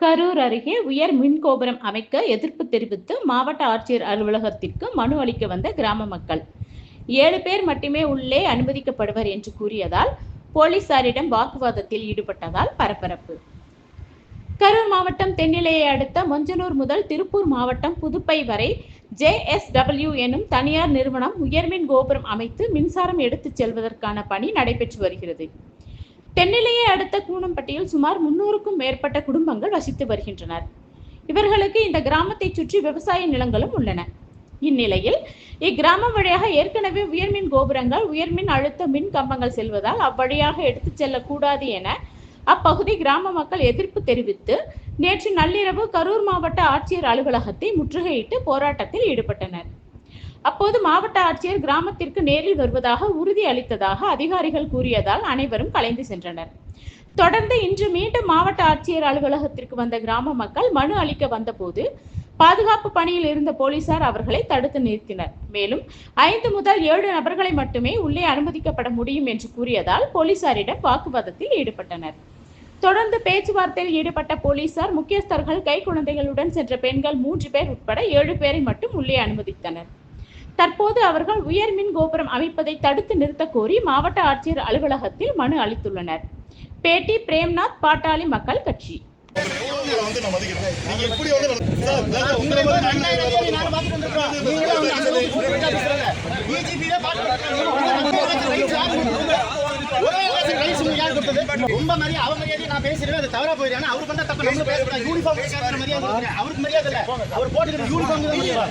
கரூர் அருகே உயர் மின் கோபுரம் அமைக்க எதிர்ப்பு தெரிவித்து மாவட்ட ஆட்சியர் அலுவலகத்திற்கு மனு அளிக்க வந்த கிராம மக்கள். ஏழு பேர் மட்டுமே உள்ளே அனுமதிக்கப்படுவர் என்று கூறியதால் போலீசாரிடம் வாக்குவாதத்தில் ஈடுபட்டதால் பரபரப்பு. கரூர் மாவட்டம் தென்னிலையை அடுத்த மொஞ்சனூர் முதல் திருப்பூர் மாவட்டம் புதுப்பை வரை ஜேஎஸ்டபிள்யூ எனும் தனியார் நிறுவனம் உயர்மின் கோபுரம் அமைத்து மின்சாரம் எடுத்துச் செல்வதற்கான பணி நடைபெற்று வருகிறது. தென்னிலையை அடுத்த கூனம்பட்டியில் சுமார் முன்னூறுக்கும் மேற்பட்ட குடும்பங்கள் வசித்து வருகின்றனர். இவர்களுக்கு இந்த கிராமத்தை சுற்றி விவசாய நிலங்களும் உள்ளன. இந்நிலையில் இக்கிராமம் வழியாக ஏற்கனவே உயர்மின் கோபுரங்கள் உயர்மின் அழுத்த மின் கம்பங்கள் செல்வதால் அவ்வழியாக எடுத்துச் செல்லக்கூடாது என அப்பகுதி கிராம மக்கள் எதிர்ப்பு தெரிவித்து நேற்று நள்ளிரவு கரூர் மாவட்ட ஆட்சியர் அலுவலகத்தை முற்றுகையிட்டு போராட்டத்தில் ஈடுபட்டனர். அப்போது மாவட்ட ஆட்சியர் கிராமத்திற்கு நேரில் வருவதாக உறுதி அளித்ததாக அதிகாரிகள் கூறியதால் அனைவரும் கலைந்து சென்றனர். தொடர்ந்து இன்று மீண்டும் மாவட்ட ஆட்சியர் அலுவலகத்திற்கு வந்த கிராம மக்கள் மனு அளிக்க வந்தபோது பாதுகாப்பு பணியில் இருந்த போலீசார் அவர்களை தடுத்து நிறுத்தினர். மேலும் ஐந்து முதல் ஏழு நபர்களை மட்டுமே உள்ளே அனுமதிக்கப்பட முடியும் என்று கூறியதால் போலீசாரிடம் வாக்குவாதத்தில் ஈடுபட்டனர். தொடர்ந்து பேச்சுவார்த்தையில் ஈடுபட்ட போலீசார் முக்கியஸ்தர்கள் கை குழந்தைகளுடன் சென்ற பெண்கள் மூன்று பேர் உட்பட ஏழு பேரை மட்டும் உள்ளே அனுமதித்தனர். தற்போது அவர்கள் உயர் மின் கோபுரம் அமைப்பதை தடுத்து நிறுத்த கோரி மாவட்ட ஆட்சியர் அலுவலகத்தில் மனு அளித்துள்ளனர். பேட்டி பிரேம்நாத் பாட்டாளி மக்கள் கட்சி. ரொம்ப மரியாதை அவர் மரியாதை நான் பேசுறேன் அது தவறா அவர் பண்ண தப்பு நம்ம பேசக்கூடாது யூனிஃபார்ம் அவருக்கு மரியாதை இல்லை அவர் போட்டுக்கிற யூனிஃபார்ம் மரியாதை